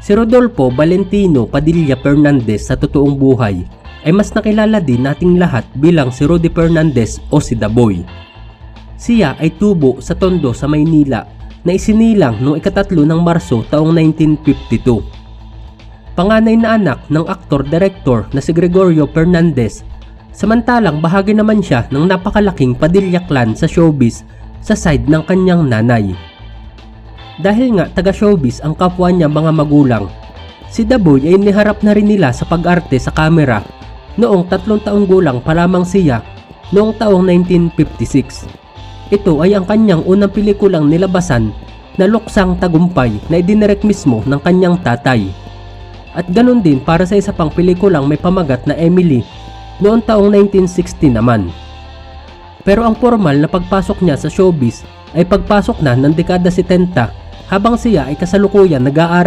Si Rodolfo Valentino Padilla Fernandez sa totoong buhay ay mas nakilala din nating lahat bilang si Rudy Fernandez o si The Boy. Siya ay tubo sa Tondo sa Maynila na isinilang noong ikatatlo ng Marso taong 1952. Panganay na anak ng aktor-director na si Gregorio Fernandez, samantalang bahagi naman siya ng napakalaking Padilla clan sa showbiz sa side ng kanyang nanay. Dahil nga taga-showbiz ang kapwa niya mga magulang, si The Boy ay niharap na rin nila sa pag-arte sa kamera noong tatlong taong gulang pa lamang siya noong taong 1956. Ito ay ang kanyang unang pelikulang nilabasan na luksang tagumpay na idinirect mismo ng kanyang tatay. At ganun din para sa isa pang pelikulang may pamagat na Emily noong taong 1960 naman. Pero ang formal na pagpasok niya sa showbiz ay pagpasok na ng dekada 70 habang siya ay kasalukuyan nag-aaral